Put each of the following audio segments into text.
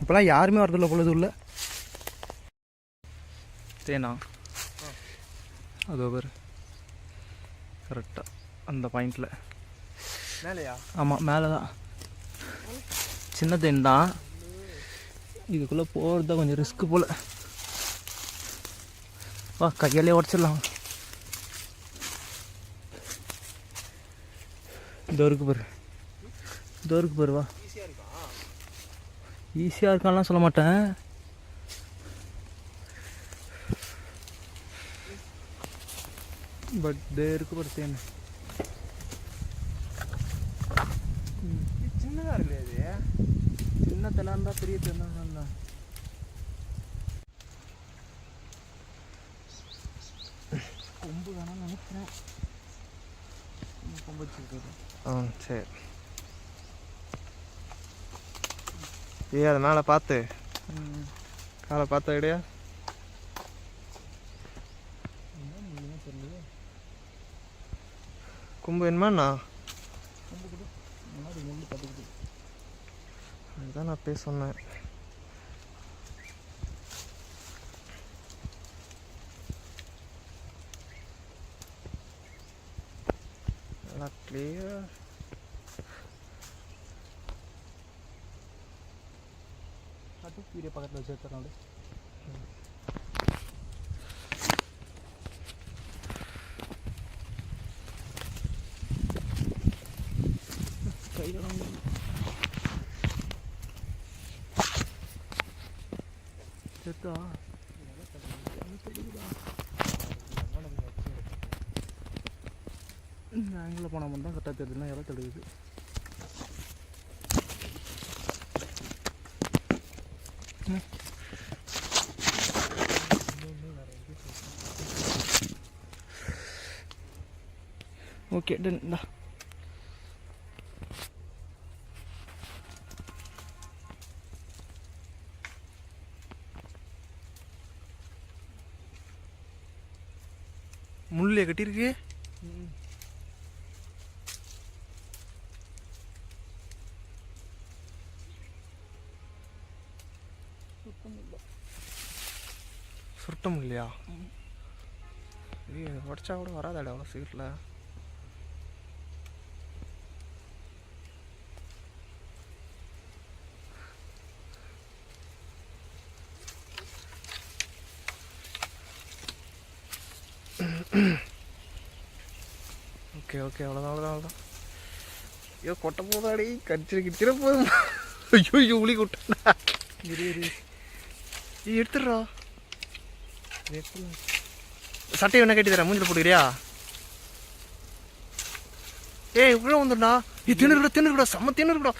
இப்போலாம் யாருமே வரதில்ல பொழுது உள்ள. தேனா? அது ஒரு கரெக்டாக அந்த பாயிண்டில் மேலையா? ஆமாம் மேலே தான் சின்ன தேன் தான். இதுக்குள்ளே போகிறது கொஞ்சம் ரிஸ்க்கு போல். வா கையாலே உடச்சிடலாம். இதோ இருக்கு பாரு. இதோ இருக்கு பாரு வா. ஈஸியாக இருக்கா ஈஸியாக இருக்கான்லாம் சொல்ல மாட்டேன். பட் தே இருக்கு பாரு தேன். இது சின்னதாக இருக்குல்ல இது சின்ன தெனா இருந்தால் பெரிய தெனா இருந்தா கொம்பு வேணாம்னு நினைக்கிறேன். கொம்பு வச்சுருக்காரு. ஆ சரி. ஏ அதை மேலே பார்த்து. காலை பார்த்த ஐடியா கும்பு வேணுமாண்ணா அதுதான் நான் பேச சொன்னேன். நல்லா கிளியர் கட்டு வீடியோ பக்கத்தில் வச்சு எடுத்துறாங்க கையில் செத்தா? ஆங்கிளில் போனால் மட்டும் தான் கரெக்டாக தெரியுதுன்னா இலை தடுக்குது ஓகே டன் இந்தா. முள்ளே கட்டியிருக்கு. சுருட்ட முடியலையா ஏய் உடச்சா கூட வராதாடா அவ்வளோ சீட்டில் ஓகே ஓகே அவ்வளோதான் அவ்வளோதான் அவ்வளோதான் ஐயோ கொட்ட போதாடி. கடிச்சிரு கிடிச்சிட போதும் ஐயோ ஐயோ உளி கொட்டா இரு. எடுத்துடுறா. சட்டை வேணா கட்டி தரேன் மூஞ்சில் போட்டுக்கிறியா? ஏய் உள்ள வந்துடா ஏய் தின்னுருடா தின்னுருடா செம்ம தின்னுருடா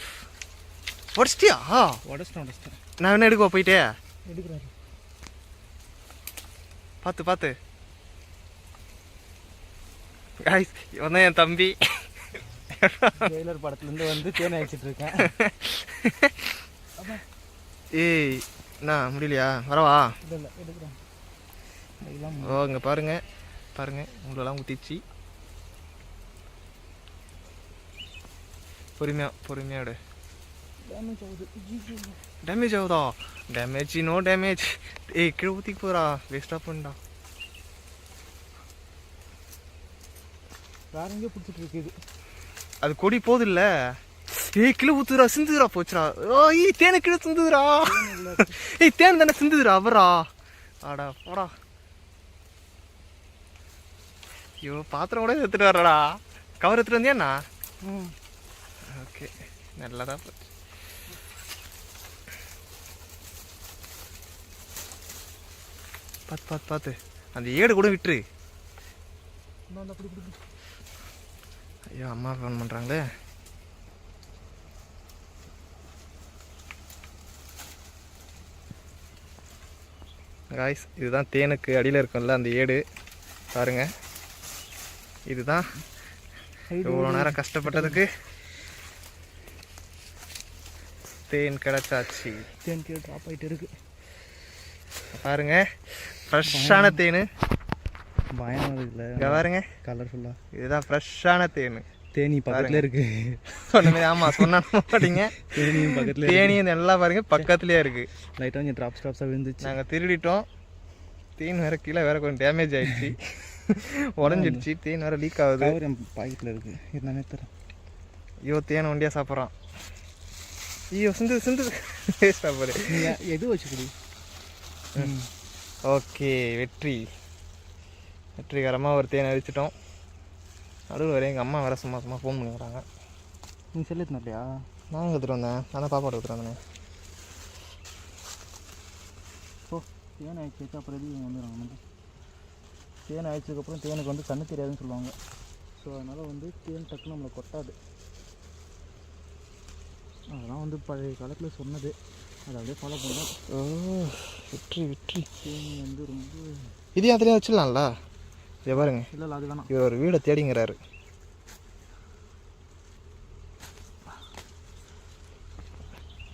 உடச்சிட்டியா? உடச்சிட்டேன் உடச்சிட்டேன். நான் என்ன எடுக்கவா போயிட்டே? எடுக்கிறாரு பார்த்து பார்த்து. Guys, இவன் என் தம்பி. ஜெயிலர் படத்துலேருந்து வந்து தேனை அடிச்சிட்டு இருக்கேன். ஏய் என்ன முடியலையா? வரவா? ஓ இங்கே பாருங்க பாருங்க உங்களெல்லாம் ஊற்றிச்சு பொறுமையா பொறுமையா எடு. டேமேஜ் ஆகுது. டேமேஜ் நோ டேமேஜ் ஏய் கீழே ஊற்றிக்கு போறா. வேஸ்ட்டாக பண்ணா வேற எங்கேயோ பிடிச்சிட்டு இருக்குது. அது கொடி போதில்ல ஏய் கீழே ஊத்துறா சிந்துதுரா போச்சுடா. ஓ ஈ தேனு கீழே சிந்துதுரா ஏய் தேன் தானே சிந்துதுரா அவரா ஆடா போடா. ஐயோ பாத்திரம் கூட எடுத்துட்டு வர்றடா. கவர் எடுத்துட்டு வந்தியாண்ணா ஓகே நல்லதா போச்சு. பார்த்து பார்த்து பார்த்து அந்த ஏடு கூட விட்டுரு. ஐயோ அம்மா ஃபோன் பண்ணுறாங்களே காய்ஸ் இதுதான் தேனுக்கு அடியில் இருக்கும்ல அந்த ஏடு. பாருங்க. இதுதான் இவ்வளோ நேரம் கஷ்டப்பட்டதுக்கு தேன் கிடைச்சாச்சு. தேன் கீழே ட்ராப் ஆகிட்டு இருக்கு. பாருங்க. ஃப்ரெஷ்ஷான தேன். பயமாக இருக்குல்ல இங்கே பாருங்க. கலர்ஃபுல்லாக இதுதான் ஃப்ரெஷ்ஷான தேன். தேனி பக்கத்துல இருக்கு. சொன்ன மாதிரி ஆமா சொன்னா மாட்டீங்க. தேனியும் பக்கத்துல தேனியும் நல்லா பாருங்க பக்கத்துலயே இருக்கு. லைட்டாக கொஞ்சம் ட்ராப்ஸ் ட்ராப்ஸாக விழுந்துச்சு. நாங்க திருடிட்டோம். தேன் வேற கீழே வேற கொஞ்சம் டேமேஜ் ஆயிடுச்சு. உடஞ்சிடுச்சு. தேன் வேற லீக் ஆகுது. கவர் என் பாக்கெட்டில் இருக்கு. என்னன்னே தரேன் ஐயோ தேனை ஒண்டியா சாப்பிட்றான். ஐயோ சிந்து சிந்து வேஸ்டா போடு நீங்கள் எது வச்சு குடி ஓகே வெற்றி. வெற்றிகரமாக ஒரு தேனை அடிச்சிட்டோம் நடுவில் வரை எங்கள் அம்மா வேற சும்மா சும்மா ஃபோன் பண்ணிக்கிறாங்க நீ செல்லு இல்லையா நான் எடுத்துகிட்டு வந்தேன்? நான் பாப்பாடு எடுத்துகிட்டு வந்தேன். ஓ தேன் ஆயிடுச்சு அப்புறம் எதுவும் வந்துடுறாங்க வந்து தேன் ஆயிடுச்சதுக்கப்புறம் தேனுக்கு வந்து கண்ணு தெரியாதுன்னு சொல்லுவாங்க. ஸோ அதனால் வந்து தேன் டக்குன்னு நம்மளை கொட்டாது. அதெல்லாம் வந்து பழைய காலத்தில் சொன்னது. அதை அப்படியே ஃபாலோ பண்ணோம் ஓ வெற்றி வெற்றி தேனி வந்து ரொம்ப இதையும் அதிலே வச்சிடலாம்ல? இதை பாருங்க. இல்லை இல்லை அது வேணாம் இவர் ஒரு வீடை தேடிங்கிறாரு.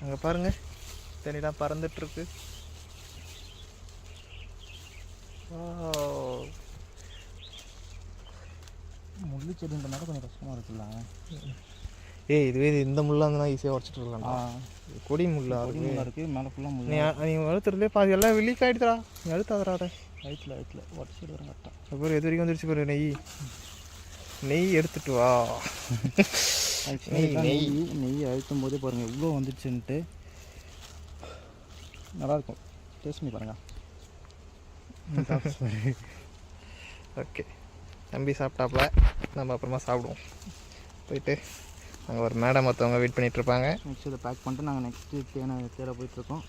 அங்கே பாருங்க. தேனிலாம் பறந்துட்டு இருக்கு Wow. முள்ளு செடின்றனால கொஞ்சம் கஷ்டமாக இருக்குல்ல. ஏய் இதுவே இது இந்த முள்ளா இருந்தா ஈஸியாக உடச்சிட்டு இருக்கலாம் கொடி முள்ளா கொடி முள்ளா இருக்குது மேலே ஃபுல்லாக முள்ளு நீ நீ வளர்த்துறதுலே பாதி எல்லாம் ஆகிடுதுடா நீ அழுத்தாதடா வயிற்றில் வயிற்றில் உடச்சி வரும் கரெக்டாக பாரு எது வரைக்கும் வந்துருச்சு பாரு நெய். நெய் எடுத்துட்டு வா. நெய், நெய். நெய். அழுத்தும் போதே பாருங்கள் இவ்வளோ வந்துச்சுன்ட்டு நல்லாயிருக்கும் டேஸ்ட் பண்ணி பாருங்கள் ஓகே தம்பி சாப்பிட்டாப்புல. நம்ம அப்புறமா சாப்பிடுவோம். போயிட்டு அங்கே ஒரு மேடம் ஒருத்தவங்க வெயிட் பண்ணிட்டு இருப்பாங்க. நெக்ஸ்ட் இதை பேக் பண்ணிட்டு நாங்கள் நெக்ஸ்ட்டு தேனை தேட போயிட்டுருக்கோம்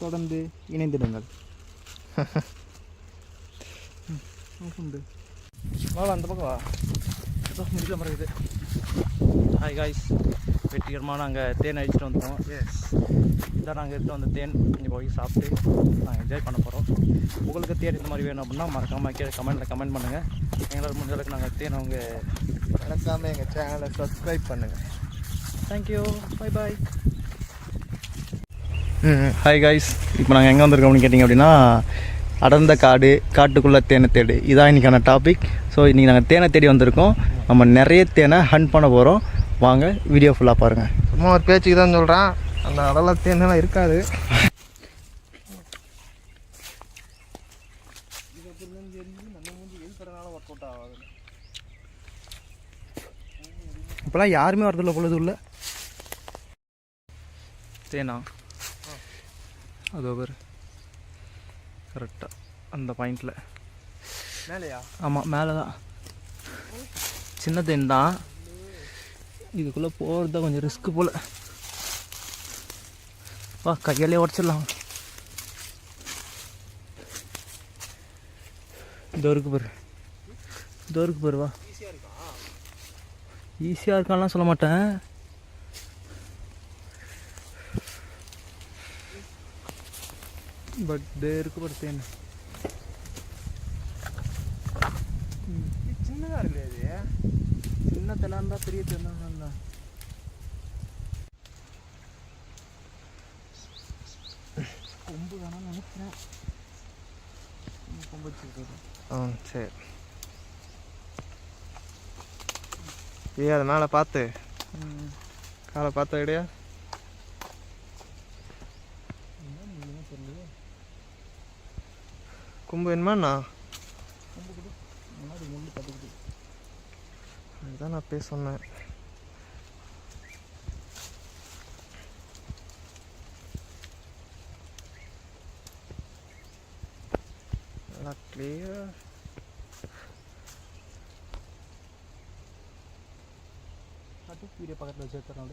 தொடர்ந்து இணைந்திடுங்கள். வா அந்த பக்கம் வா முடியல மறையுது ஹாய் காய்ஸ் வெற்றிகரமாக நாங்கள் தேன் அழிச்சிட்டு வந்துட்டோம் எஸ் இதான் நாங்கள் எடுத்து வந்த தேன் இங்கே போய் சாப்பிட்டு நாங்கள் என்ஜாய் பண்ண போகிறோம் உங்களுக்கு தேன் இந்த மாதிரி வேணும் அப்படின்னா மறக்காமல் கீழே கமெண்ட்டில் கமெண்ட் பண்ணுங்கள் எங்களால் முடிஞ்ச அளவுக்கு நாங்கள் தேன் அவங்க மறக்காம எங்கள் சேனலை சப்ஸ்கிரைப் பண்ணுங்கள் thank you bye bye hi guys இப்போ நாங்கள் எங்கே வந்திருக்கோம்னு கேட்டிங்க அப்படின்னா அடர்ந்த காடு காட்டுக்குள்ளே தேனை தேடு. இதான் இன்றைக்கான டாபிக் ஸோ இன்றைக்கி நாங்கள் தேனை தேடி வந்திருக்கோம். நம்ம நிறைய தேனை ஹண்ட் பண்ண போகிறோம் வாங்க வீடியோ ஃபுல்லாக பாருங்கள் சும்மா ஒரு பேச்சுக்கு தான் சொல்கிறான் அந்த அளவில் தேனெல்லாம் இருக்காது. இப்போலாம் யாருமே வரதில்ல பொழுது உள்ள. தேனா? அதோ பேர். கரெக்டாக அந்த பாயிண்டில் மேலையா? ஆமாம் மேலே தான் சின்ன தேன் தான். இதுக்குள்ளே போகிறது கொஞ்சம் ரிஸ்க்கு போல். வா கையாலே உடச்சிடலாம். இதோ இருக்கு பாரு. இதோ இருக்கு பாரு வா. ஈஸியாக இருக்கான்லாம் சொல்ல மாட்டேன். பட் தே இருக்கு பாரு தேன் சின்னதாக இருக்கு இது சின்ன தெலாம் இருந்தால் பெரிய தெலாம் தான் கொம்பு வேணாம்னு நினைக்கிறேன் கொம்பு வச்சுருக்கேன் ஆ சரி. ஏய் அது மேலே பார்த்து. காலை பார்த்த ஐடியா கொம்பு வேணுமாண்ணா முன்னாடி முள்ளு கட்டுக்குது அதுதான் நான் பேச சொன்னேன் நல்லா கிளியர் கட்டு வீடியோ பக்கத்தில் வச்சு எடுத்துறோம்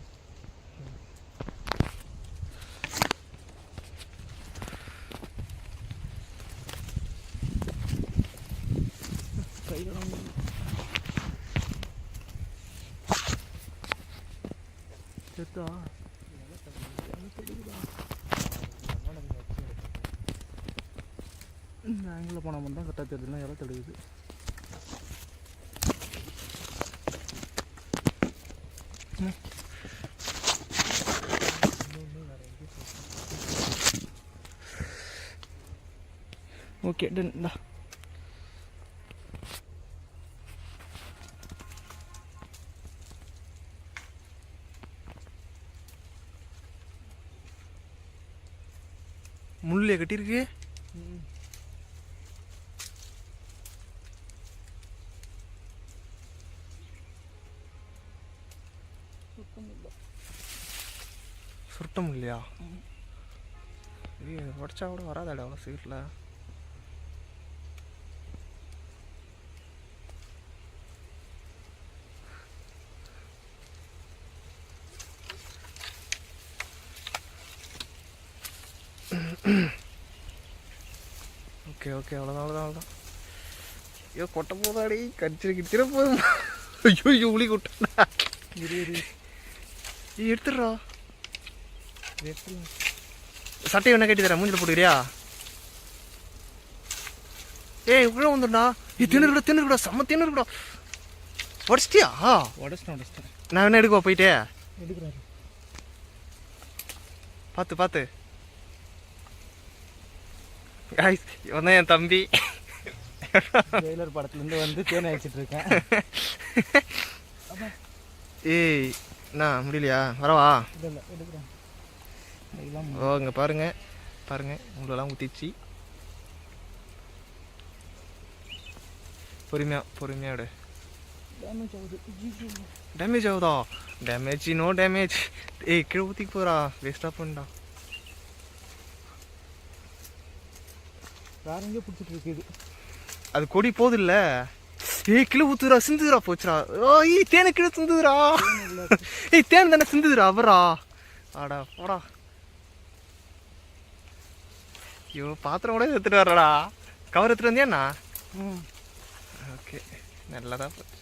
கையில் செத்தா இந்த ஆங்கிளில் போனால் மட்டும் தான் கரெக்டாக தெரியுதுன்னா இலை தெரியுது ஓகே டன் முள்ளிய கட்டியிருக்கு. சுருட்ட முடியலையா இது உடச்சா கூட வராதாடா சீட்டில் ஓகே அவ்வளோதான் அவ்வளோதான் அவ்வளோதான் ஐயோ கொட்ட போதாடி. கடிச்சிரு கிடிச்சிட போதும். ஐயோ ஐயோ உளி கொட்டா. இரு இரு. நீ எடுத்துடுறா. சட்டை வேணா கட்டி தரேன் மூஞ்சில போட்டுக்கிறியா? ஏய் உள்ள வந்துடா நீ தின்னுருடா தின்னுருடா செம்ம தின்னுருடா உடச்சிட்டியா? உடச்சிட்டேன் உடச்சிட்டேன். நான் வேணா எடுக்கவா போயிட்டே? எடுக்கிறாரு. பார்த்து பார்த்து காய்ஸ் இவன் தான் என் தம்பி. ஜெயிலர் படத்துலேருந்து வந்து தேனை அடிச்சிட்டு இருக்கேன். ஏய் என்ன முடியலையா? வரவா? ஓ இங்கே பாருங்க. பாருங்க உங்களெல்லாம் ஊற்றிச்சு பொறுமையா பொறுமையா எடு டேமேஜ் ஆகுது. டேமேஜ் நோ டேமேஜ் ஏய் கீழே ஊற்றிக்கு போகிறா வேஸ்ட்டாக பண்ணா வேற எங்கேயோ பிடிச்சிட்டு இருக்குது அது கொடி போதில்ல? ஏய் கீழே ஊத்துறா சிந்துதுரா போச்சுடா. ஓய் தேனு கீழே சிந்துதுரா ஏய் தேன் தானே சிந்துதுரா அவரா ஆடா போடா. ஐயோ பாத்திரம் கூட எடுத்துட்டு வரடா. கவர் எடுத்துட்டு வந்தியாண்ணா ஓகே நல்லதா போச்சு.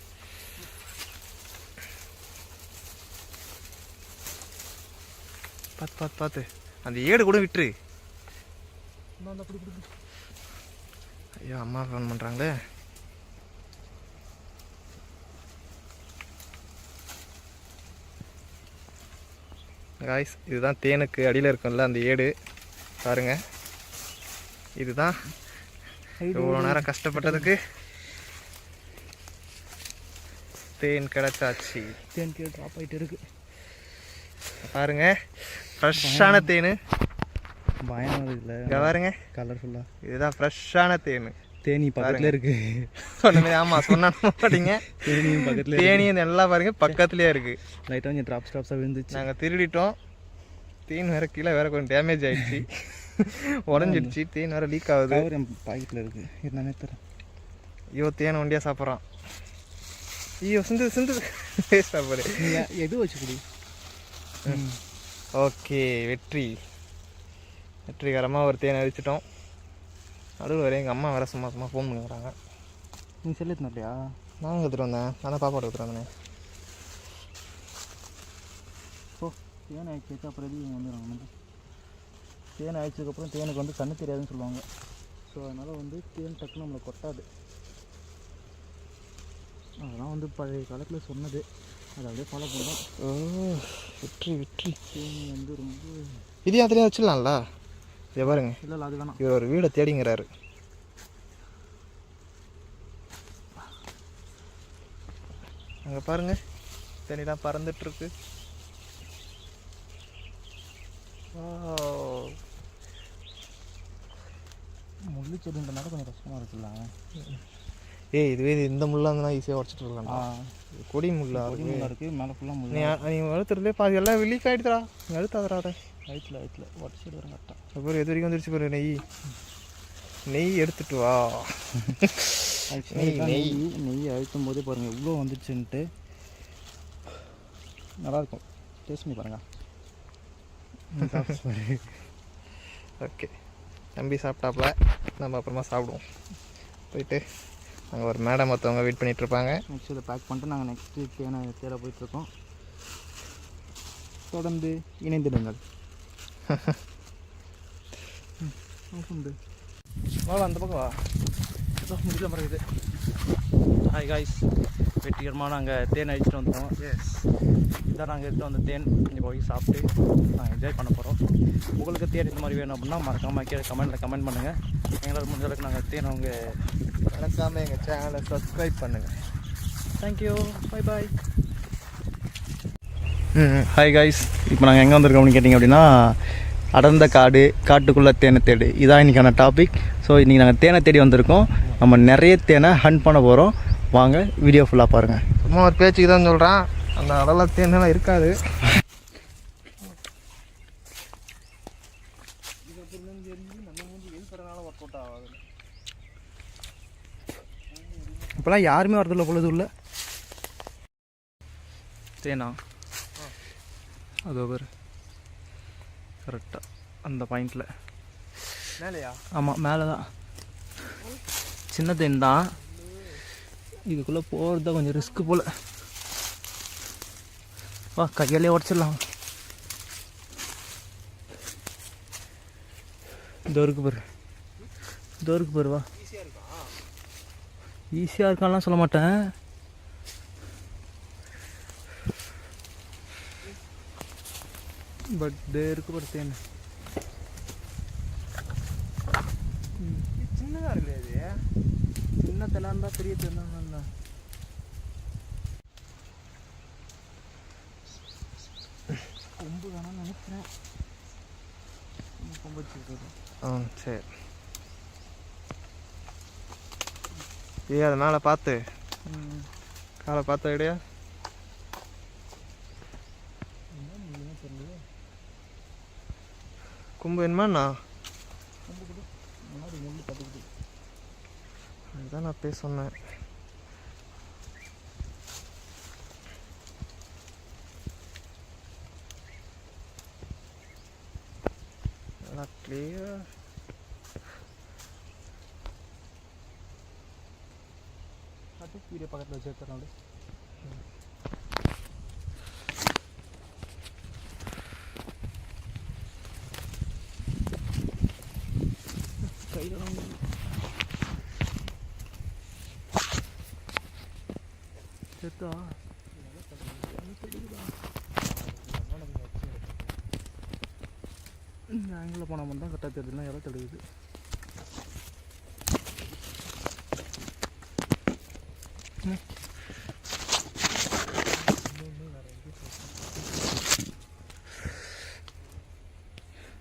பார்த்து பார்த்து பார்த்து அந்த ஏடு கூட விட்டுரு இந்தாண்டா, பிடி, பிடி, பிடி. ஐயோ அம்மா ஃபோன் பண்ணுறாங்களே காய்ஸ் இதுதான் தேனுக்கு அடியில் இருக்கும்ல அந்த ஏடு. பாருங்க. இதுதான். இவ்வளோ நேரம் கஷ்டப்பட்டதுக்கு தேன் கிடைச்சாச்சு. தேன் கீழே ட்ராப் ஆகிட்டு இருக்கு. பாருங்க ஃப்ரெஷ்ஷான தேன். பயம் இல்லை இங்கே பாருங்க. கலர்ஃபுல்லாக இதுதான் ஃப்ரெஷ்ஷான தேன். தேனி பக்கத்தில் இருக்கு. சொன்ன மாதிரி ஆமாம் சொன்னா மாட்டீங்க தேனியும் பக்கத்தில் தேனி எல்லாம் பாருங்க பக்கத்துலேயே இருக்குது லைட்டாக கொஞ்சம் ட்ராப்ஸ் ட்ராப்ஸாக விழுந்துச்சு. நாங்கள் திருடிட்டோம். தேன் வேற கீழே வேற கொஞ்சம் டேமேஜ் ஆயிடுச்சு. உடஞ்சிடுச்சு தேன் வேற லீக் ஆகுது. என் பாக்கெட்டில் இருக்கு. என்னன்னே தரேன் ஐயோ தேன் ஒண்டியாக சாப்பிட்றான். ஐயோ சிந்து சிந்து வேஸ்ட் போடு நீ எது வச்சு குடி ஓகே வெற்றி. வெற்றிகரமாக ஒரு தேன் அடிச்சிட்டோம் நடுவில் வர எங்கள் அம்மா வேற சும்மா சும்மா ஃபோன் பண்ணுறாங்க நீ செல்லு இல்லையா நான் எடுத்துகிட்டு வந்தேன்? நான் தான் பாப்பாடு எடுத்துகிட்டு வந்தேன். ஸோ தேன் ஆயிடுச்சு அப்புறம் எதுவும் வந்துடும் வந்து தேன் ஆயிடுச்சதுக்கப்புறம் தேனுக்கு வந்து கண்ணு தெரியாதுன்னு சொல்லுவாங்க. ஸோ அதனால் வந்து தேன் டக்குன்னு நம்மளை கொட்டாது. அதெல்லாம் வந்து பழைய காலத்தில் சொன்னது. அதை அப்படியே ஃபாலோ பண்ணோம் ஓ வெற்றி வெற்றி. தேன் வந்து ரொம்ப இதையும் அதுலேயே வச்சிடலாம்ல? இதை பாருங்க. இல்லை இல்லை அது வேணாம். இவர் ஒரு வீடை தேடிங்கிறாரு. அங்கே பாருங்க. தண்ணிலாம் பறந்துட்டு இருக்கு Wow. முள்ளு செடின்றனால கொஞ்சம் கஷ்டமாக இருக்குல்ல. ஏய் இதுவே இது இந்த முள்ளா இருந்தா ஈஸியாக உடச்சிட்டு இது கொடி முள்ளா கொடி இருக்கு முள்ளா இருக்குது மேலே ஃபுல்லாக முள்ளு நீ நீ வளர்த்துறதுலே பாதி எல்லாம் லீக் ஆகிடுதுடா நீ அழுத்தாதடா அதை. வயிற்றுல வயிற்றுல உடச்சிட்டு வரும் கரெக்டாக அப்புறம் எது வரைக்கும் வந்துருச்சு பாரு நெய். நெய் எடுத்துட்டு வா. நெய் நெய். நெய் அழுத்தும் போதே பாருங்கள் எவ்வளோ வந்துச்சுன்ட்டு. நல்லாயிருக்கும். டேஸ்ட் பண்ணி பாருங்கள் ஓகே. தம்பி சாப்பிட்டாப்புல. நம்ம அப்புறமா சாப்பிடுவோம். போயிட்டு அங்கே ஒரு மேடம் ஒருத்தவங்க வெயிட் பண்ணிட்டு இருப்பாங்க. நெக்ஸ்ட் இதை பேக் பண்ணிட்டு நாங்கள் நெக்ஸ்ட்டு தேனை தேட போயிட்டுருக்கோம் தொடர்ந்து இணைந்திடுங்கள். வா அந்த பக்கம் வா முடியல இது ஹாய் காய்ஸ் வெற்றிகரமாக நாங்கள் தேன் அழிச்சிட்டு வந்துட்டோம். எஸ் இதான் நாங்கள் எடுத்து வந்த தேன். இங்கே போய் சாப்பிட்டு நாங்கள் என்ஜாய் பண்ண போகிறோம் உங்களுக்கு தேன் இந்த மாதிரி வேணும் அப்படின்னா மறக்காமல் கீழே கமெண்ட்டில் கமெண்ட் பண்ணுங்கள் எங்களால் முடிஞ்ச அளவுக்கு நாங்கள் தேன் அவங்க மறக்காமல் எங்கள் சேனலை சப்ஸ்கிரைப் பண்ணுங்கள் thank you bye bye hi guys இப்போ நாங்கள் எங்கே வந்திருக்கோம்னு கேட்டிங்க அப்படின்னா அடர்ந்த காடு காட்டுக்குள்ளே தேனை தேடு. இதான் இன்றைக்கான டாபிக் ஸோ இன்றைக்கி நாங்கள் தேனை தேடி வந்திருக்கோம். நம்ம நிறைய தேனை ஹண்ட் பண்ண போகிறோம் வாங்க வீடியோ ஃபுல்லாக பாருங்கள் சும்மா ஒரு பேச்சுக்கு தான் சொல்கிறான் அந்த அடலாம் தேனெல்லாம் இருக்காது. இப்போலாம் யாருமே வரதில்ல பொழுது உள்ள. தேனா? அதோ பேர். கரெக்டாக அந்த பாயிண்டில் மேலையா? ஆமாம் மேலே தான் சின்ன தேன் தான் இதுக்குள்ளே போகிறது தான் கொஞ்சம் ரிஸ்க்கு போல். வா கையாலே உடச்சிடலாம். இதோ இருக்கு பாரு. இதோ இருக்கு பாரு வா. ஈஸியாக இருக்கான்லாம் சொல்ல மாட்டேன். பட் தே இருக்கு பாரு தேன் சின்னதாக இருக்குது அது சின்ன தெலாம் இருந்தால் பெரிய தெலாம் இருந்தா கொம்பு வேணாம்னு நினைக்கிறேன் கொம்பு வச்சுருக்காரு ஆ சரி ஏய் அது மேலே பார்த்து காலை பார்த்த இடையா கும்பு என்னமாண்ணா முன்னாடி முள்ளு கட்டுக்குது அதுதான் நான் பேச சொன்னேன் நல்லா கிளியர் கட்டு வீடியோ பக்கத்தில் வச்சு எடுத்துறோம் கையில் செத்தா இந்த ஆங்கிளில் போனால் மட்டும் தான் கரெக்டாக தெரியுதுன்னா இலை தெரியுது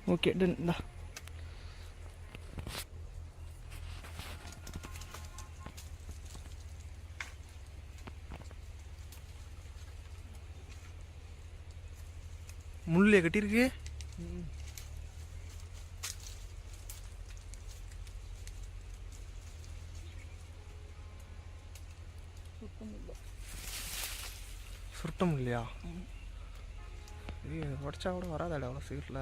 ஓகே டன் முள்ளே கட்டியிருக்கு. சுருட்டம் இல்லையா? உடச்சா கூட வராதாடா அவ்வளோ சீட்டில்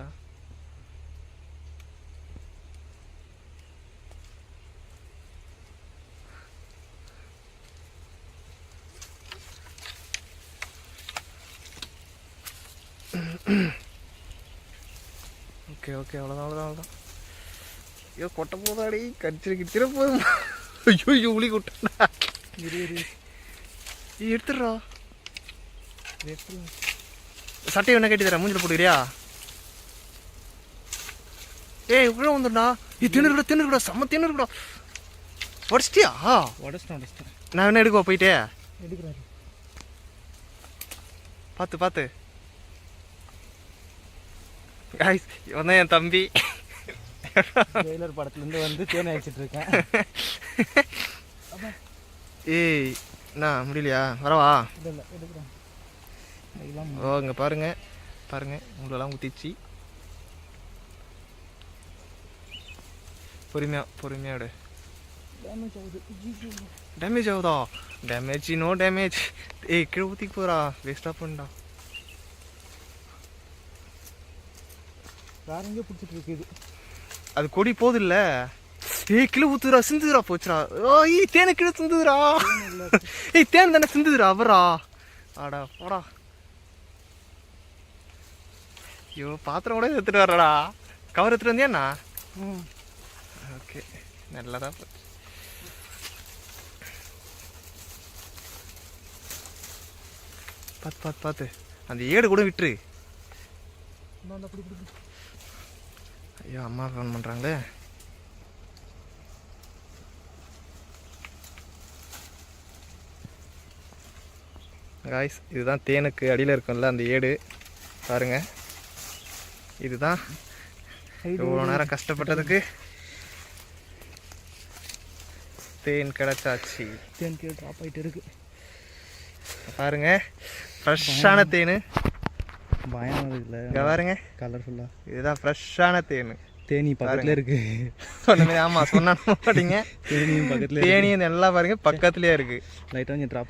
ஓகே ஓகே அவ்வளோதான் அவ்வளோதான் அவ்வளோதான் ஐயோ கொட்ட போதாடி. கடிச்சிரு கிடிச்சிட போதும் ஐயோ ஐயோ உளி கொட்டா. எடுத்துடுறா. சட்டையை வேணா கட்டி தரேன். மூஞ்சில் போட்டுக்கிறியா? ஏய் உள்ள வந்துடா ஏய் தின்னுருடா தின்னுருடா செம்ம தின்னுருடா உடச்சிட்டியா? உடச்சிட்டேன் உடச்சிட்டேன். நான் வேணா எடுக்கவா போயிட்டே? எடுக்கிறாரு. பார்த்து பார்த்து guys, இவன் தான் என் தம்பி. ஜெயிலர் படத்துலேருந்து வந்து தேனை அடிச்சிட்டு இருக்கேன். ஏய் என்ன முடியலையா? வரவா? இல்லை இல்லை எடுக்கிறேன். ஓ இங்கே பாருங்க. பாருங்க உங்களெல்லாம் ஊற்றிச்சு பொறுமையா பொறுமையா விடு டேமேஜ் ஆகுது. டேமேஜ் நோ டேமேஜ் ஏய் கீழே ஊற்றி போறா. வேஸ்ட்டாக பண்ணா வேற எங்கேயோ பிடிச்சிட்டு இருக்கு இது. அது கொடி போதில்ல? ஏய் கீழே ஊத்துறா சிந்துதுரா போச்சுடா. ஓ ஏய் தேனை கீழே சிந்துதுரா ஏய் தேன் தானே சிந்துதுரா அவரா? ஆடா போடா. ஐயோ பாத்திரம் கூட எடுத்துட்டு வர்றடா. கவர் எடுத்துட்டு வந்தியாண்ணா ஓகே நல்லதா போச்சு. பார்த்து பார்த்து பார்த்து அந்த ஏடு கூட விட்டுரு. ஐயோ அம்மா ஃபோன் பண்ணுறாங்களே காய்ஸ் இதுதான் தேனுக்கு அடியில் இருக்கும்ல அந்த ஏடு. பாருங்க. இதுதான். இவ்வளோ நேரம் கஷ்டப்பட்டதுக்கு தேன் கிடைச்சாச்சு. தேன் கீழே ட்ராப் ஆகிட்டு இருக்கு. பாருங்க. ஃப்ரெஷ்ஷான தேன். பயமாக இருக்குல்ல இங்க பாருங்க. கலர்ஃபுல்லாக இதுதான் ஃப்ரெஷ்ஷான தேன். தேனி பக்கத்துல இருக்கு. ஆமா சொன்னா நம்ப மாட்டீங்க. தேனியும் பக்கத்துல தேனி நல்லா பாருங்க பக்கத்துலயே இருக்கு. லைட்டாக கொஞ்சம் ட்ராப்